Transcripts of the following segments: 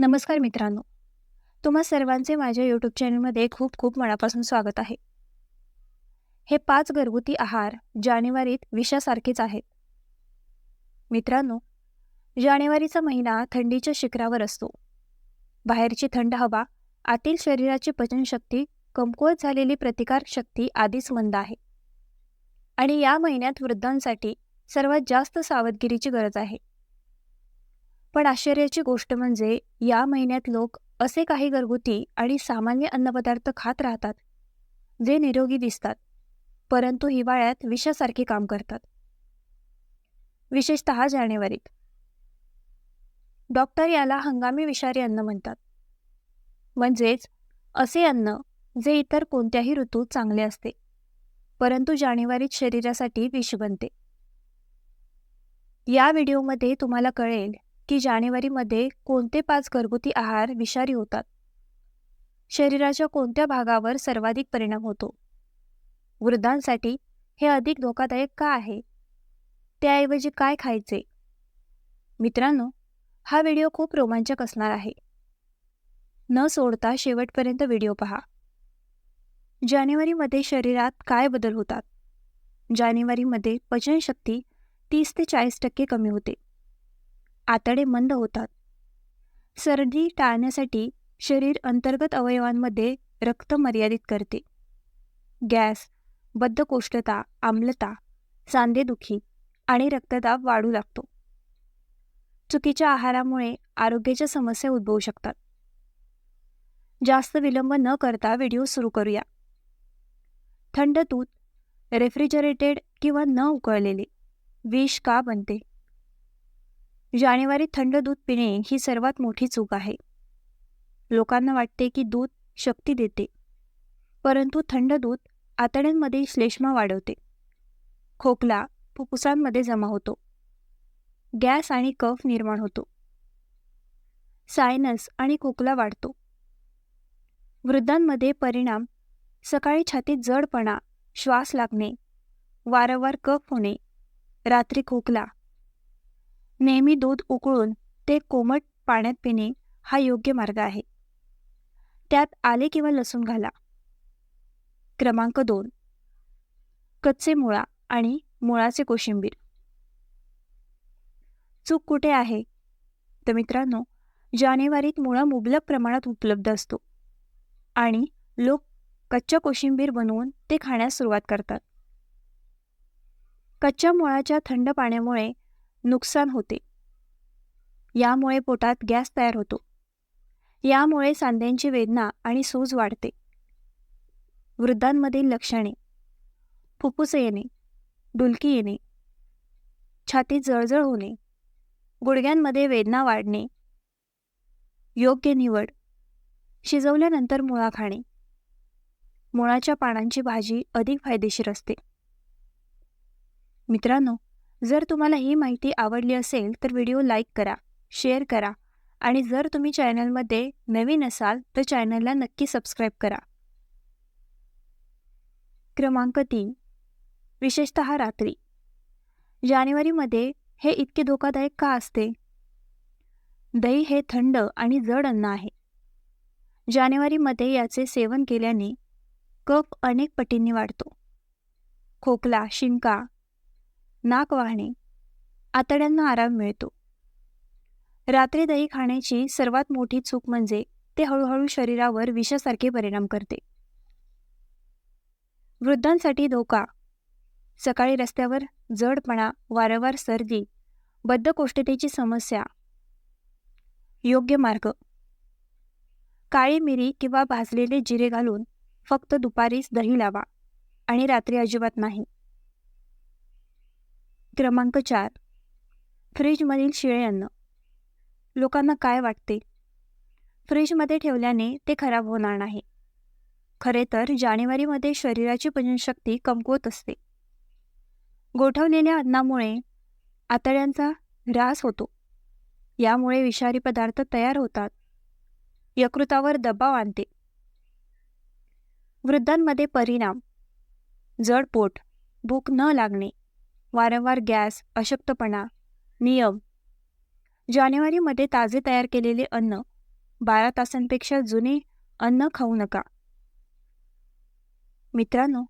नमस्कार मित्रांनो. तुम्हा सर्वांचे माझ्या यूट्यूब चॅनलमध्ये खूप खूप मनापासून स्वागत आहे. हे पाच घरगुती आहार जानेवारीत विषासारखेच आहेत. मित्रांनो जानेवारीचा महिना थंडीच्या शिखरावर असतो. बाहेरची थंड हवा आतील शरीराची पचनशक्ती कमकुवत झालेली प्रतिकारशक्ती आधीच मंद आहे. आणि या महिन्यात वृद्धांसाठी सर्वात जास्त सावधगिरीची गरज आहे. पण आश्चर्याची गोष्ट म्हणजे या महिन्यात लोक असे काही घरगुती आणि सामान्य अन्नपदार्थ खात राहतात जे निरोगी दिसतात परंतु हिवाळ्यात विषासारखे काम करतात. विशेषत जानेवारीत. डॉक्टर याला हंगामी विषारी अन्न म्हणतात. म्हणजेच असे अन्न जे इतर कोणत्याही ऋतूत चांगले असते परंतु जानेवारीत शरीरासाठी विष बनते. या व्हिडिओमध्ये तुम्हाला कळेल की जानेवारीमध्ये कोणते पाच घरगुती आहार विषारी होतात? शरीराच्या कोणत्या भागावर सर्वाधिक परिणाम होतो? वृद्धांसाठी हे अधिक धोकादायक का आहे? त्याऐवजी काय खायचे? मित्रांनो हा व्हिडिओ खूप रोमांचक असणार आहे. न सोडता शेवटपर्यंत व्हिडिओ पहा. जानेवारीमध्ये शरीरात काय बदल होतात? जानेवारीमध्ये पचनशक्ती तीस ते चाळीस टक्के कमी होते. आतडे मंद होतात. सर्दी टाळण्यासाठी शरीर अंतर्गत अवयवांमध्ये रक्त मर्यादित करते. गॅस बद्धकोष्ठता आम्लता सांधेदुखी आणि रक्तदाब वाढू लागतो. चुकीच्या आहारामुळे आरोग्याच्या समस्या उद्भवू शकतात. जास्त विलंब न करता व्हिडिओ सुरू करूया. थंड दूध रेफ्रिजरेटेड किंवा न उकळलेले विष का बनते? जानेवारीत थंड दूध पिणे ही सर्वात मोठी चूक आहे. लोकांना वाटते की दूध शक्ती देते. परंतु थंड दूध आतड्यांमध्ये श्लेष्मा वाढवते. खोकला फुफ्फुसांमध्ये जमा होतो. गॅस आणि कफ निर्माण होतो. सायनस आणि खोकला वाढतो. वृद्धांमध्ये परिणाम सकाळी छातीत जडपणा श्वास लागणे वारंवार कफ होणे रात्री खोकला नेहमी दूध उकळून ते कोमट पाण्यात पिणे हा योग्य मार्ग आहे. त्यात आले किंवा लसूण घाला. क्रमांक दोन. कच्चे मुळा आणि मुळाचे कोशिंबीर. चूक कुठे आहे? तर मित्रांनो जानेवारीत मुळा मुबलक प्रमाणात उपलब्ध असतो आणि लोक कच्च्या कोशिंबीर बनवून ते खाण्यास सुरुवात करतात. कच्च्या मुळाच्या थंड पाण्यामुळे नुकसान होते. यामुळे पोटात गॅस तयार होतो. यामुळे सांध्यांची वेदना आणि सूज वाढते. वृद्धांमधील लक्षणे फुप्फुस येणे. डुलकी येणे. छातीत जळजळ होणे. गुडघ्यांमध्ये वेदना वाढणे. योग्य निवड. शिजवल्यानंतर मुळा खाणे. मुळाच्या पानांची भाजी अधिक फायदेशीर असते. मित्रांनो जर तुम्हाला ही माहिती आवडली असेल तर व्हिडिओ लाईक करा शेअर करा आणि जर तुम्ही चॅनलमध्ये नवीन असाल तर चॅनलला नक्की सबस्क्राईब करा. क्रमांक तीन. विशेषत रात्री. जानेवारीमध्ये हे इतके धोकादायक का असते? दही हे थंड आणि जड अन्न आहे. जानेवारीमध्ये याचे सेवन केल्याने कफ अनेक पटींनी वाढतो. खोकला शिंका नाक वाहणे. आतड्यांना आराम मिळतो. रात्री दही खाण्याची सर्वात मोठी चूक म्हणजे ते हळूहळू शरीरावर विषासारखे परिणाम करते. वृद्धांसाठी धोका. सकाळी रस्त्यावर जडपणा वारंवार सर्दी बद्धकोष्ठतेची समस्या. योग्य मार्ग. काळी मिरी किंवा भाजलेले जिरे घालून फक्त दुपारीच दही लावा आणि रात्री अजिबात नाही. क्रमांक चार. फ्रीजमधील शिळे अन्न. लोकांना काय वाटते? फ्रीजमध्ये ठेवल्याने ते खराब होणार नाही. खरे तर जानेवारीमध्ये शरीराची पचनशक्ती कमकुवत असते. गोठवलेल्या अन्नामुळे आतड्यांचा ऱ्हास होतो. यामुळे विषारी पदार्थ तयार होतात. यकृतावर दबाव आणते. वृद्धांमध्ये परिणाम. जड पोट भूक न लागणे. वारंवार गॅस अशक्तपणा नियम. जानेवारीमध्ये ताजे तयार केलेले अन्न बारा तासांपेक्षा जुने अन्न खाऊ नका. मित्रांनो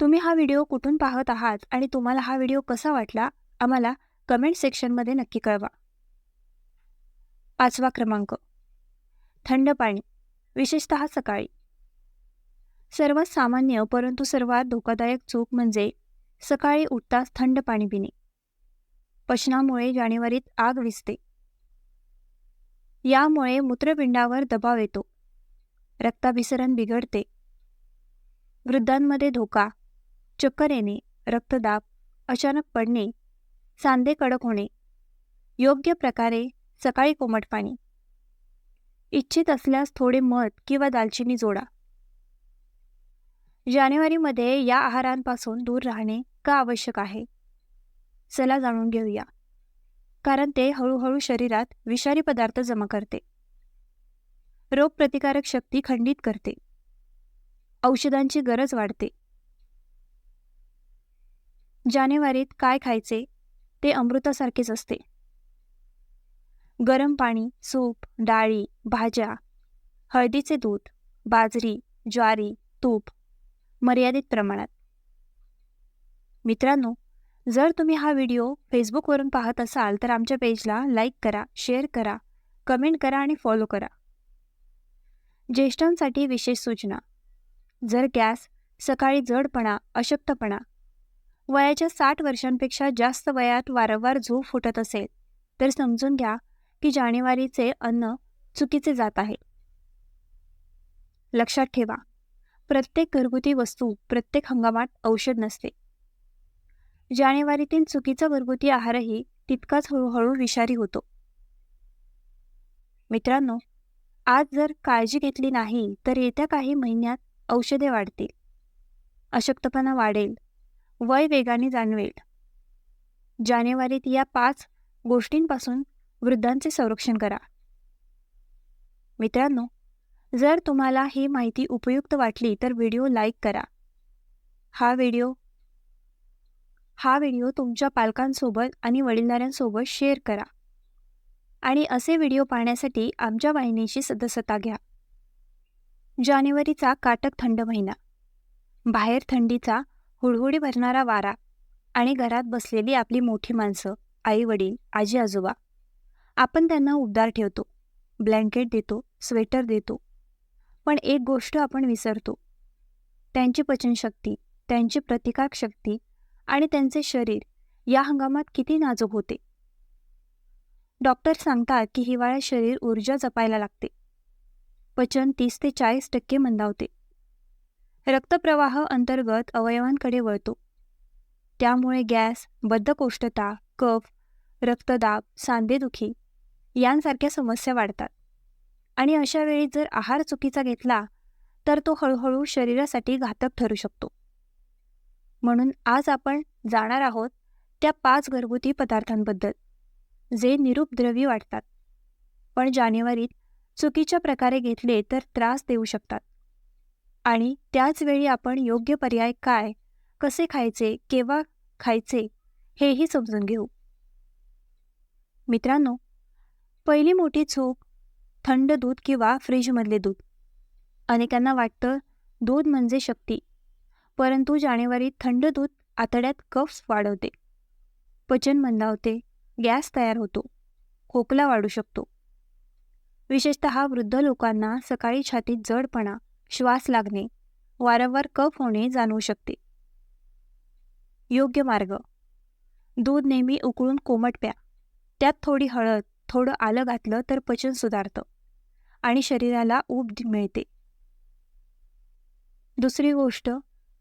तुम्ही हा व्हिडिओ कुठून पाहत आहात आणि तुम्हाला हा व्हिडिओ कसा वाटला आम्हाला कमेंट सेक्शनमध्ये नक्की कळवा. पाचवा क्रमांक. थंड पाणी विशेषत सकाळी. सर्वात सामान्य परंतु सर्वात धोकादायक चूक म्हणजे सकाळी उठताच थंड पाणी पिणे. पचनामुळे जानेवारीत आग विजते यामुळे मूत्रपिंडावर दबाव येतो. रक्ताभिसरण बिघडते. वृद्धांमध्ये धोका चक्कर येणे रक्तदाब अचानक पडणे सांधे कडक होणे. योग्य प्रकारे सकाळी कोमट पाणी. इच्छित असल्यास थोडे मध किंवा दालचिनी जोडा. जानेवारीमध्ये या आहारांपासून दूर राहणे का आवश्यक आहे? चला जाणून घेऊया. कारण ते हळूहळू शरीरात विषारी पदार्थ जमा करते. रोगप्रतिकारक शक्ती खंडित करते. औषधांची गरज वाढते. जानेवारीत काय खायचे? ते अमृतासारखेच असते. गरम पाणी सूप डाळी भाज्या हळदीचे दूध बाजरी ज्वारी तूप मर्यादित प्रमाणात. मित्रांनो जर तुम्ही हा व्हिडिओ फेसबुकवरून पाहत असाल तर आमच्या पेजला लाईक करा शेअर करा कमेंट करा आणि फॉलो करा. ज्येष्ठांसाठी विशेष सूचना. जर गॅस सकाळी जडपणा अशक्तपणा वयाच्या साठ वर्षांपेक्षा जास्त वयात वारंवार झोप फुटत असेल तर समजून घ्या की जानेवारीचे अन्न चुकीचे जात आहे. लक्षात ठेवा प्रत्येक घरगुती वस्तू प्रत्येक हंगामात औषध नसते. जानेवारीतील चुकीचा घरगुती आहारही तितकाच हळूहळू विषारी होतो. मित्रांनो आज जर काळजी घेतली नाही तर येत्या काही महिन्यात औषधे वाढतील. अशक्तपणा वाढेल. वय वेगाने जाणवेल. जानेवारीत या पाच गोष्टींपासून वृद्धांचे संरक्षण करा. मित्रांनो जर तुम्हाला ही माहिती उपयुक्त वाटली तर व्हिडिओ लाईक करा. हा व्हिडिओ हा व्हिडिओ तुमच्या पालकांसोबत आणि वडीलधाऱ्यांसोबत शेअर करा. आणि असे व्हिडिओ पाहण्यासाठी आमच्या वाहिनीची सदस्यता घ्या. जानेवारीचा काटक थंड महिना. बाहेर थंडीचा हुडहुडी भरणारा वारा आणि घरात बसलेली आपली मोठी माणसं आई वडील आजी आजोबा. आपण त्यांना उबदार ठेवतो ब्लँकेट देतो स्वेटर देतो. पण एक गोष्ट आपण विसरतो. त्यांची पचनशक्ती त्यांची प्रतिकारशक्ती आणि त्यांचे शरीर या हंगामात किती नाजूक होते? डॉक्टर सांगतात की हिवाळ्यात शरीर ऊर्जा जपायला लागते. पचन तीस ते चाळीस टक्के मंदावते. रक्तप्रवाह अंतर्गत अवयवांकडे वळतो. त्यामुळे गॅस बद्धकोष्ठता कफ रक्तदाब सांधेदुखी यांसारख्या समस्या वाढतात. आणि अशा वेळी जर आहार चुकीचा घेतला तर तो हळूहळू शरीरासाठी घातक ठरू शकतो. म्हणून आज आपण जाणार आहोत त्या पाच घरगुती पदार्थांबद्दल जे निरूपद्रवी वाटतात. पण जानेवारीत चुकीच्या प्रकारे घेतले तर त्रास देऊ शकतात. आणि त्याच वेळी आपण योग्य पर्याय काय कसे खायचे केव्हा खायचे हेही समजून घेऊ. मित्रांनो पहिली मोठी चूक थंड दूध किंवा फ्रीजमधले दूध. अनेकांना वाटतं दूध म्हणजे शक्ती. परंतु जानेवारीत थंड दूध आतड्यात कफ्स वाढवते. पचन मंदावते. गॅस तयार होतो. खोकला वाढू शकतो. विशेषत वृद्ध लोकांना सकाळी छातीत जडपणा श्वास लागणे वारंवार कफ होणे जाणवू शकते. योग्य मार्ग. दूध नेहमी उकळून कोमट प्या. त्यात थोडी हळद थोडं आलं घातलं तर पचन सुधारतं आणि शरीराला ऊब मिळते. दुसरी गोष्ट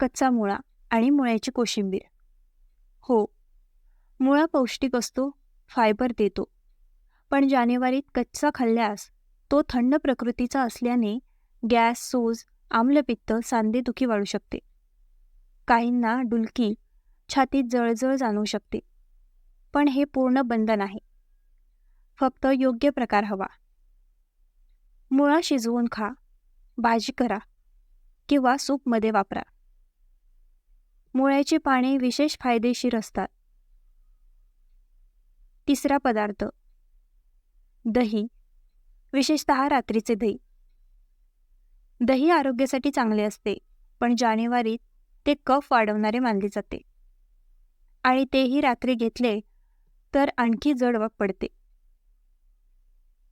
कच्चा मुळा आणि मुळ्याची कोशिंबीर. हो मुळा पौष्टिक असतो फायबर देतो. पण जानेवारीत कच्चा खाल्ल्यास तो थंड प्रकृतीचा असल्याने गॅस सूज आम्लपित्त सांधेदुखी वाढू शकते. काहींना डुलकी छातीत जळजळ जाणवू शकते. पण हे पूर्ण बंधन आहे फक्त योग्य प्रकार हवा. मुळा शिजवून खा भाजी करा किंवा सूपमध्ये वापरा. मुळ्याची पाने विशेष फायदेशीर असतात. तिसरा पदार्थ. दही. विशेषतः रात्रीचे दही. दही आरोग्यासाठी चांगले असते पण जानेवारीत ते कफ वाढवणारे मानले जाते. आणि तेही रात्री घेतले तर आणखी जड पडते.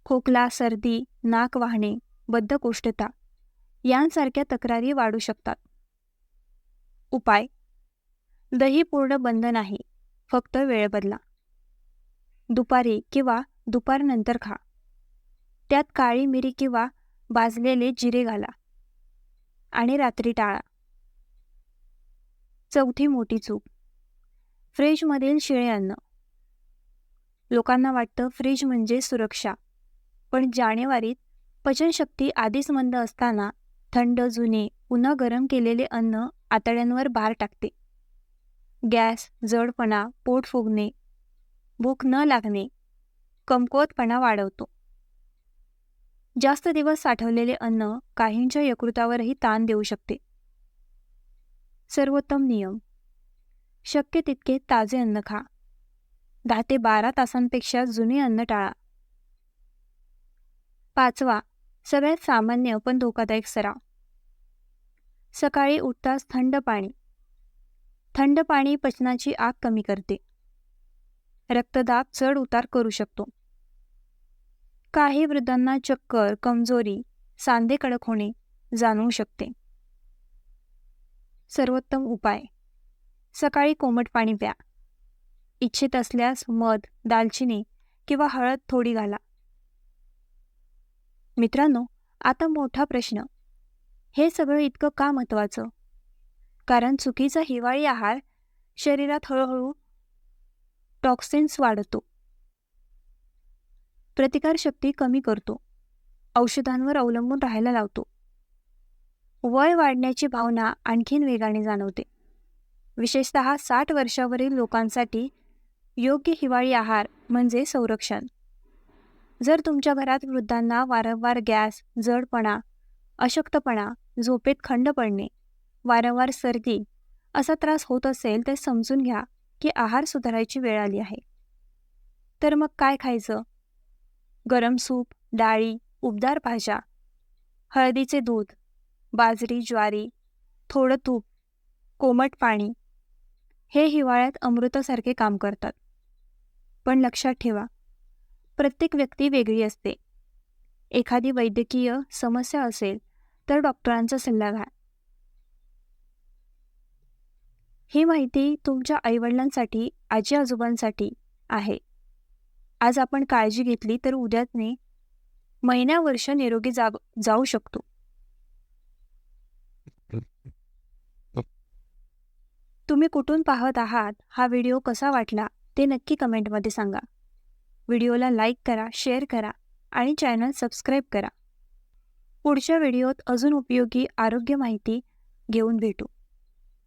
खोकला सर्दी नाक वाहणे बद्धकोष्ठता यांसारख्या तक्रारी वाढू शकतात. उपाय. दही पूर्ण बंद नाही फक्त वेळ बदला. दुपारी किंवा दुपारनंतर खा. त्यात काळी मिरी किंवा भाजलेले जिरे घाला. आणि रात्री टाळा. चौथी मोठी चूक. फ्रीजमधील शिळे अन्न लोकांना वाटतं फ्रीज म्हणजे सुरक्षा पण जानेवारीत पचनशक्ती आधीच मंद असताना थंड जुने पुन्हा गरम केलेले अन्न आतड्यांवर भार टाकते. गॅस जडपणा पोट फुगणे भूक न लागणे कमकुवतपणा वाढवतो. जास्त दिवस साठवलेले अन्न काहींच्या यकृतावरही ताण देऊ शकते. सर्वोत्तम नियम. शक्य तितके ताजे अन्न खा. दहा ते बारा तासांपेक्षा जुने अन्न टाळा. पाचवा सगळ्यात सामान्य पण धोकादायक सराव. सकाळी उठताच थंड पाणी. थंड पाणी पचनाची आग कमी करते. रक्तदाब चढ उतार करू शकतो. काही वृद्धांना चक्कर कमजोरी सांधे कडक होणे जाणवू शकते. सर्वोत्तम उपाय. सकाळी कोमट पाणी प्या. इच्छित असल्यास मध दालचिनी किंवा हळद थोडी घाला. मित्रांनो आता मोठा प्रश्न. हे सगळं इतकं का महत्वाचं? कारण चुकीचा हिवाळी आहार शरीरात हळूहळू टॉक्सिन्स वाढतो. प्रतिकारशक्ती कमी करतो. औषधांवर अवलंबून राहायला लावतो. वय वाढण्याची भावना आणखीन वेगाने जाणवते. विशेषत साठ वर्षावरील लोकांसाठी योग्य हिवाळी आहार म्हणजे संरक्षण. जर तुमच्या घरात वृद्धांना वारंवार गॅस जडपणा अशक्तपणा झोपेत खंड पडणे वारंवार सर्दी असा त्रास होत असेल तर समजून घ्या की आहार सुधारायची वेळ आली आहे. तर मग काय खायचं? गरम सूप डाळी उबदार भाज्या हळदीचे दूध बाजरी ज्वारी थोडं तूप कोमट पाणी हे हिवाळ्यात अमृतासारखे काम करतात. पण लक्षात ठेवा प्रत्येक व्यक्ती वेगळी असते. एखादी वैद्यकीय समस्या असेल तर डॉक्टरांचा सल्ला घ्या. ही माहिती तुमच्या आईवडिलांसाठी आजी आजोबांसाठी आहे. आज आपण काळजी घेतली तर उद्याने महिन्यावर्ष निरोगी जा जाऊ शकतो. तुम्ही कुठून पाहत आहात हा व्हिडिओ कसा वाटला ते नक्की कमेंटमध्ये सांगा. व्हिडिओला लाईक करा शेअर करा आणि चॅनल सबस्क्राईब करा. पुढच्या व्हिडिओत अजून उपयोगी आरोग्य माहिती घेऊन भेटू.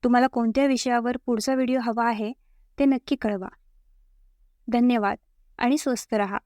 तुम्हाला कोणत्या विषयावर पुढचा व्हिडिओ हवा आहे ते नक्की कळवा. धन्यवाद आणि स्वस्थ रहा.